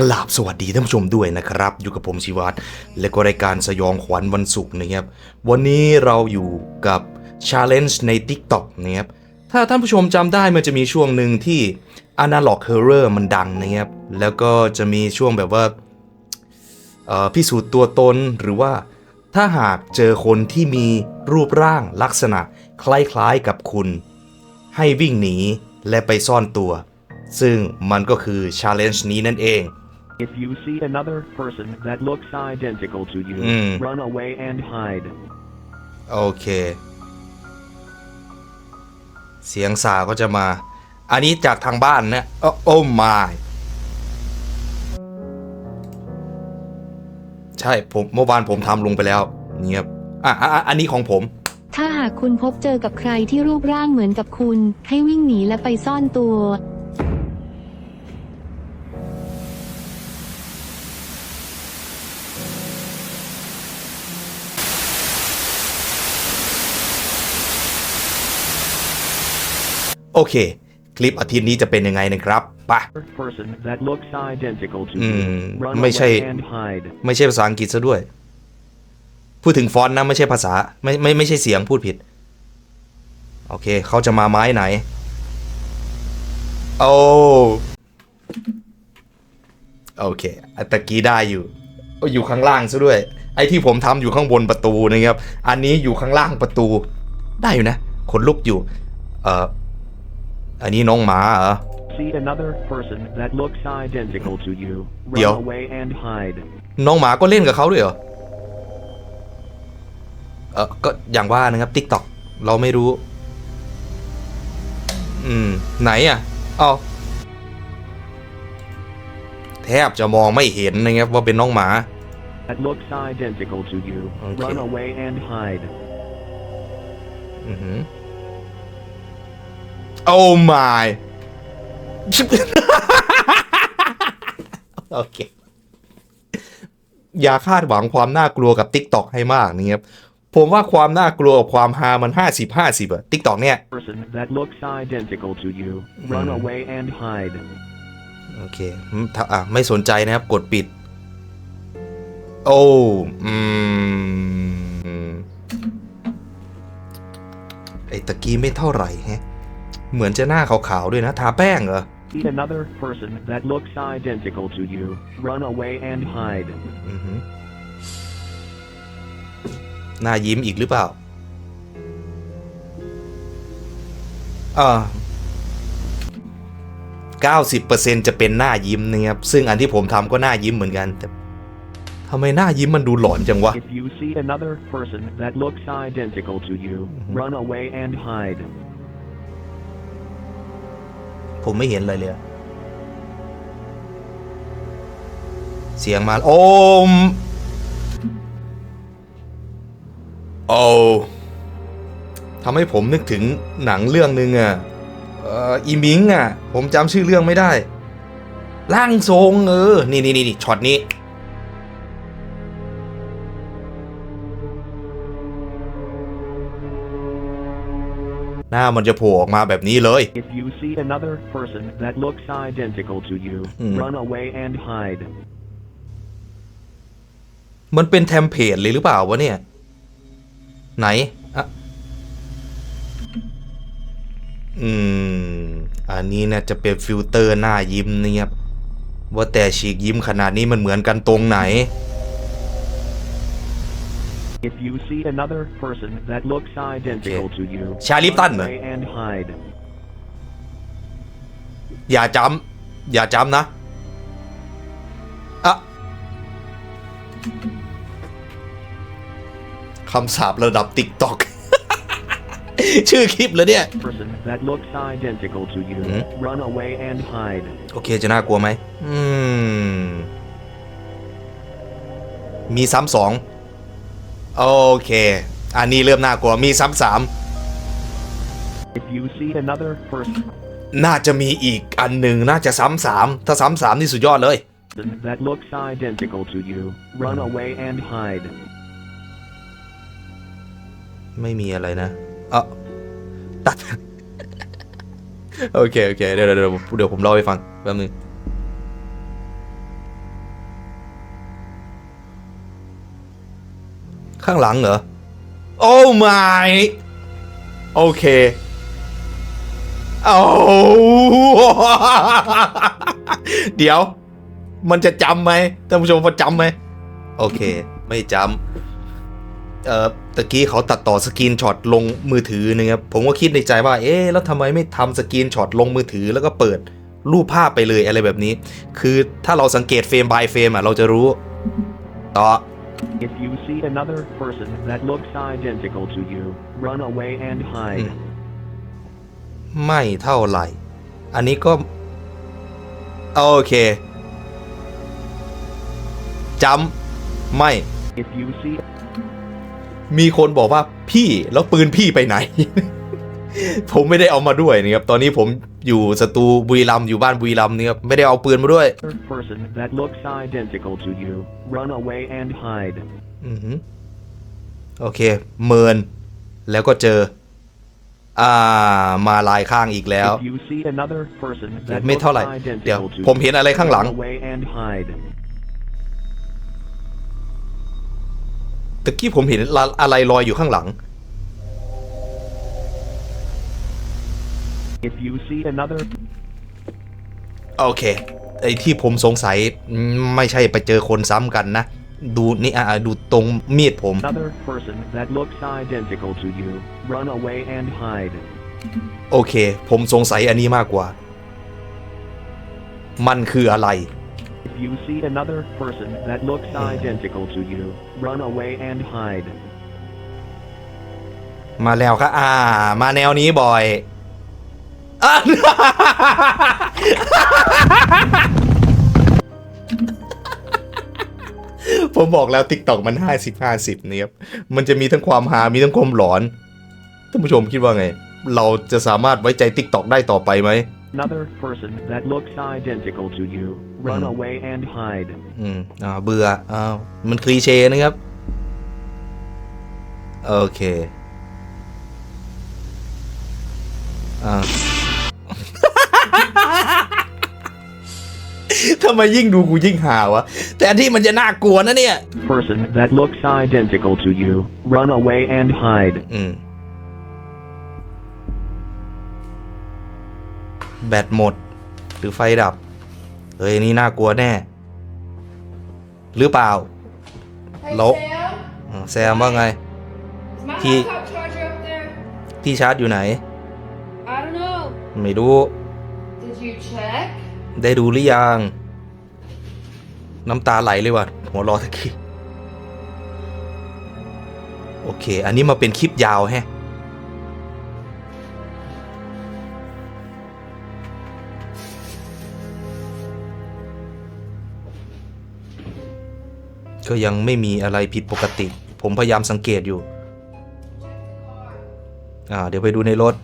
กราบสวัสดีท่านผู้ชมด้วยนะครับ อยู่กับผมชิวัตรและก็รายการสยองขวัญวันศุกร์นะครับ วันนี้เราอยู่กับ Challenge ใน TikTok นะครับ ถ้าท่านผู้ชมจำได้มันจะมีช่วงหนึ่งที่ Analog Horror มันดังนะครับ แล้วก็จะมีช่วงแบบว่าพิสูจน์ตัวตนหรือว่าถ้าหากเจอคนที่มีรูปร่างลักษณะคล้ายๆกับคุณ ให้วิ่งหนีและไปซ่อนตัว ซึ่งมันก็คือ challenge นี้นั่นเอง If you see another person that looks identical to you, Mm. run away and hide. โอเค เสียงสาก็จะมา อันนี้จากทางบ้านนะโอ้โอ้มาใช่ผมเมื่อวานผมทำลงไปแล้วเงียบอะอะอะอันนี้ของผม ถ้าหากคุณพบเจอกับใครที่รูปร่างเหมือนกับคุณ ให้วิ่งหนีและไปซ่อนตัว โอเค คลิปอาทิตย์นี้จะเป็นยังไงนะครับไปะ Person that looks identical to Mm, you, run ไม่ใช่ away and hide. ไม่ใช่ภาษาอังกฤษซะด้วย พูดถึงฟอนต์นะ ไม่ใช่ภาษา ไม่ไม่ไม่ใช่เสียงพูดผิด โอเค เขาจะมาไม้ไหน โอ้โอเคอัตะกี้ได้อยู่โอ้อยู่ข้างล่างซะด้วย ไอ้ที่ผมทำอยู่ข้างบนประตูนะครับ อันนี้อยู่ข้างล่างประตู ได้อยู่นะ ขนลุกอยู่ เอ่อ อันนี้น้องหมาเหรอ See another person that looks identical to you, run Yo. away and hide. น้องหมาก็เล่นกับเขาด้วยเหรอ เออก็อย่างว่านะครับ t ิ k t o k เราไม่รู้ อืม ไหนอะ เอาแทบจะมองไม่เห็นนะครับว่าเป็นน้องหมา That looks identical to you, Okay. run away and hide. อือหือ โอ้ my โอเค อย่าคาดหวังความน่ากลัวกับ TikTok ให้มากนะครับ ผมว่าความน่ากลัวกับความฮามัน 50 50อะ TikTok เนี่ย Person that looks identical to you, run Mm. away and hide. โอเคอืมถ้าอะไม่สนใจนะครับ กดปิด โอ้อืมไอ้ตะกี้ไม่เท่าไหร่แฮะ เหมือนจะหน้าขาวๆด้วยนะ ทาแป้งเหรอ See another person that looks identical to you, run away and hide. อือหือหน้ายิ้มอีกหรือเปล่าอ่า90%จะเป็นหน้ายิ้มนะครับซึ่งอันที่ผมทำก็หน้ายิ้มเหมือนกันแต่ทำไมหน้ายิ้มมันดูหลอนจังวะ If you see another person that looks identical to you, run away and hide. ผมไม่เห็นอะไรเลย เสียงมา โอม โอ้ทำให้ผมนึกถึงหนังเรื่องหนึ่งอะเอ่ออีมิงอะผมจำชื่อเรื่องไม่ได้ ร่างทรงเออ นี่นี่นี่ช็อตนี้ หน้ามันจะโผล่ออกมาแบบนี้เลย If you see another person that looks identical to you, Hmm. run away and hide. มันเป็นเทมเพลตเลยหรือเปล่าวะเนี่ย ไหนอะอืม อันนี้น่าจะเป็นฟิลเตอร์หน้ายิ้มนะครับว่าแต่ฉีกยิ้มขนาดนี้มันเหมือนกันตรงไหน If you see another person that looks identical to you, Charlie run Tan mà. away and hide. อย่าจำอย่าจำนะอะคำสาประดับติ๊กตอก ชื่อคลิปเลยเนี่ย Person that looks identical to you, Hmm. run away and hide. โอเคจะน่ากลัวไหม อืม มีซ้ำสอง โอเค อันนี้เริ่มน่ากลัวมีซ้ำสาม If you see another person น่าจะมีอีกอันหนึ่งน่าจะซ้ำสามถ้าซ้ำสามนี่สุดยอดเลย that looks identical to you, run away and hide. ไม่มีอะไรนะเออตัด โอเค โอเค เดี๋ยวเดี๋ยวเดี๋ยวเดี๋ยวผมเล่าให้ฟังแป๊บนึง ข้างหลังเหรอ โอ้ my โอเคโอ้เดี๋ยว มันจะจำไหมท่านผู้ชมพอจำไหม โอเค ไม่จำเอ่อตะกี้เขาตัดต่อสกรีนช็อตลงมือถือนะครับ ผมก็คิดในใจว่า เอ๊ะ แล้วทำไมไม่ทำสกรีนช็อตลงมือถือแล้วก็เปิดรูปภาพไปเลยอะไรแบบนี้ คือถ้าเราสังเกตเฟรม by เฟรมอะ เราจะรู้ ต่อ If you see another person that looks identical to you, run away and hide. ไม่เท่าไหร่ อันนี้ก็โอเคจำไม่ If you see มีคนบอกว่าพี่แล้วปืนพี่ไปไหน ผมไม่ได้เอามาด้วยนะครับ ตอนนี้ผม อยู่สตูบุรีรัมย์อยู่บ้านบุรีรัมย์เนี่ยครับไม่ได้เอาปืนมาด้วย another person that looks identical to you, run away and hide. อือหือโอเค เมิน แล้วก็เจอ อ่า มาลายข้างอีกแล้ว If you see another person that ไม่ looks เท่าไหร่ เดี๋ยว identical to ผมเห็นอะไรข้างหลัง run away and hide. ตะกี้ผมเห็นอะไรลอยอยู่ข้างหลัง If you see another โอเค ไอ้ที่ผมสงสัยอืมไม่ใช่ไปเจอคนซ้ำกันนะ ดูนี่อ่าดูตรงมีดผม another person that looks identical to you, run away and hide. โอเค ผมสงสัยอันนี้มากกว่า มันคืออะไร If you see another person that looks identical to you, run away and hide. มาแล้วครับอ่า มาแนวนี้บ่อยอะ ผมบอกแล้ว t ิ k t o k มัน50 50เนี่ยครับ มันจะมีทั้งความหา มีทั้งความหลอน ท่านผู้ชมคิดว่าไง เราจะสามารถไว้ใจ t ิ k t o k ได้ต่อไปไหม Another person that looks identical to you, run Hmm. away and hide. อืมอ่าเบื่ออ้าวมันคลีเช่นะครับ โอเค อ่า ทำไมยิ่งดูกูยิ่งหาวะแต่อันที่มันจะน่ากลัวนะเนี่ย Person that looks identical to you, run away and hide. อืมแบตหมด หรือไฟดับ เฮ้ยนี่น่ากลัวแน่ หรือเปล่า Hey, Nope. Sam? อ่าแซมว่าไง Is my He- laptop charger up there? ที่ชาร์จอยู่ไหน I don't know. ไม่รู้ Did you check? ได้ดูหรือยัง น้ำตาไหลเลยว่ะหัวรอตะกี้โอเค อันนี้มาเป็นคลิปยาวแฮะก็ยังไม่มีอะไรผิดปกติ ผมพยายามสังเกตอยู่ อ่า เดี๋ยวไปดูในรถ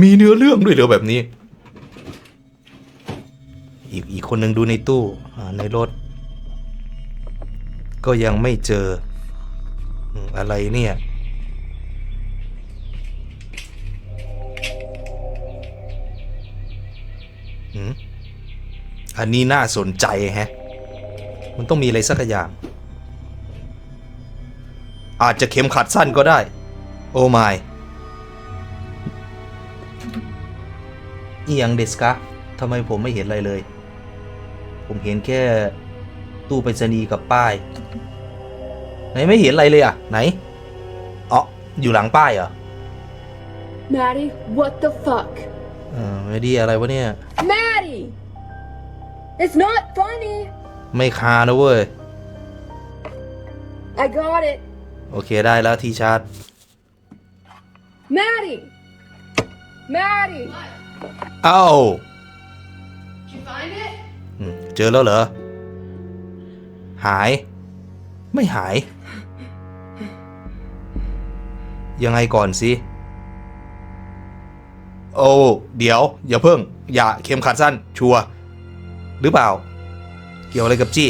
มีเนื้อเรื่องด้วยเหรอแบบนี้ อีกอีกคนหนึ่งดูในตู้ในรถ ก็ยังไม่เจออะไรเนี่ย อันนี้น่าสนใจแฮะ มันต้องมีอะไรสักอย่าง อาจจะเข็มขัดสั้นก็ได้ โอ้ไม่อียังเดสกะทำไมผมไม่เห็นอะไรเลย ผมเห็นแค่ตู้ไปรษณีย์กับป้าย ไหนไม่เห็นอะไรเลยอะ ไหนอ๋ออยู่หลังป้ายเหรอ Maddie, what the fuck? เออไม่ดีอะไรวะเนี่ย Maddie! It's not funny! ไม่คานะเว้ย I got it. โอเคได้แล้วที่ชาร์จ Maddie! Maddie! เอ้า Did you find it? เจอแล้วเหรอ หาย ไม่หาย ยังไงก่อนสิ โอ้เดี๋ยว อย่าเพิ่ง อย่าเข็มขัดสั้น ชัวร์หรือเปล่า เกี่ยวอะไรกับจี้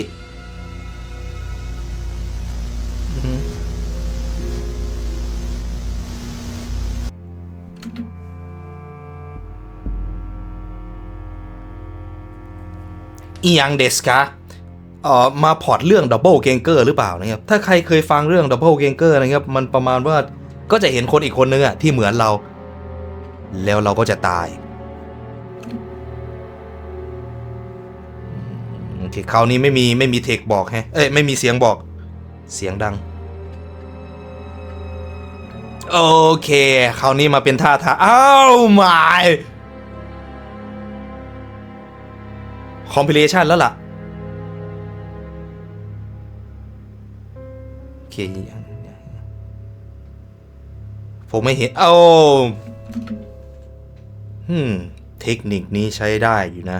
อียังเดสกะเอ่อมาพอร์ตเรื่อง Double g a n g e r หรือเปล่านะครับถ้าใครเคยฟังเรื่อง Double g a n g e r นะครับมันประมาณว่าก็จะเห็นคนอีกคนนึงอะที่เหมือนเรา แล้วเราก็จะตายโอเคคราวนี้ไม่มีไม่มีเทคบอกแฮะเอ้ยไม่มีเสียงบอกเสียงดัง โอเคคราวนี้มาเป็นท่าทางอ้าวม่ คอมพิเลชันแล้วล่ะ โอเคผมไม่เห็น เอาฮึมเทคนิคนี้ใช้ได้อยู่นะ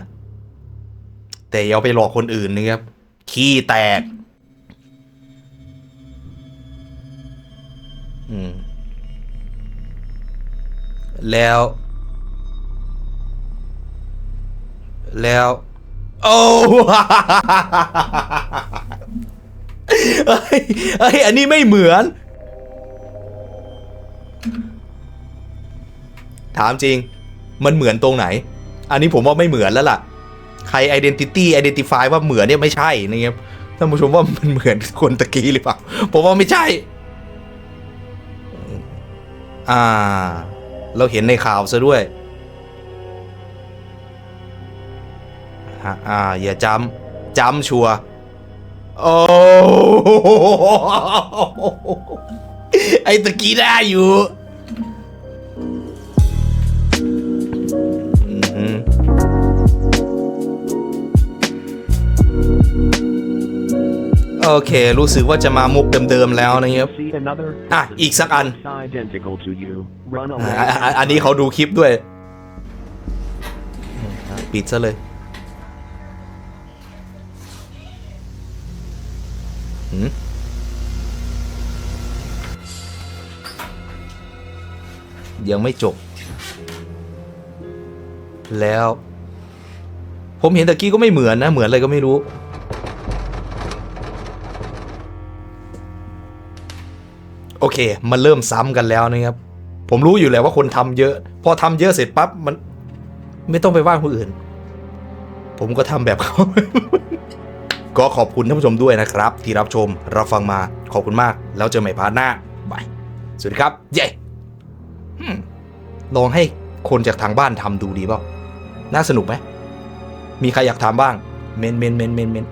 แต่อย่าเอาไปหลอกคนอื่นนะครับ ขี้แตก อืม แล้ว แล้ว โอ้เฮ้ยเฮ้ยอันนี้ไม่เหมือน ถามจริง มันเหมือนตรงไหน อันนี้ผมว่าไม่เหมือนแล้วล่ะ ใคร identity identify ว่าเหมือนเนี่ยไม่ใช่นะครับท่านผู้ชมว่ามันเหมือนคนตะกี้หรือเปล่า ผมว่าไม่ใช่ อ่า เราเห็นในข่าวซะด้วย ฮะอ่าอย่าจำจำชัวร์โอ้ไอตะกี้ได้อยู่อือหือโอเค รู้สึกว่าจะมามุกเดิมๆแล้วนะครับ See another อะ person อีกสักอัน looks identical to you. Run อะ away. อะอะอันนี้เขาดูคลิปด้วย ปิดซะเลย หืมยังไม่จบ แล้ว ผมเห็นตะกี้ก็ไม่เหมือนนะ เหมือนอะไรก็ไม่รู้ โอเค มันเริ่มซ้ำกันแล้วนะครับ ผมรู้อยู่แล้วว่าคนทำเยอะ พอทำเยอะเสร็จปั๊บมัน ไม่ต้องไปว่าคนอื่น ผมก็ทำแบบเขา ก็ขอบคุณท่านผู้ชมด้วยนะครับ ที่รับชมรับฟังมาขอบคุณมาก แล้วเจอใหม่พาร์ทหน้าบายสวัสดีครับ เย้ลองให้คนจากทางบ้านทำดูดีเปล่าน่าสนุกไหมมีใครอยากทำบ้าง เมนเมนเมนเมนเมน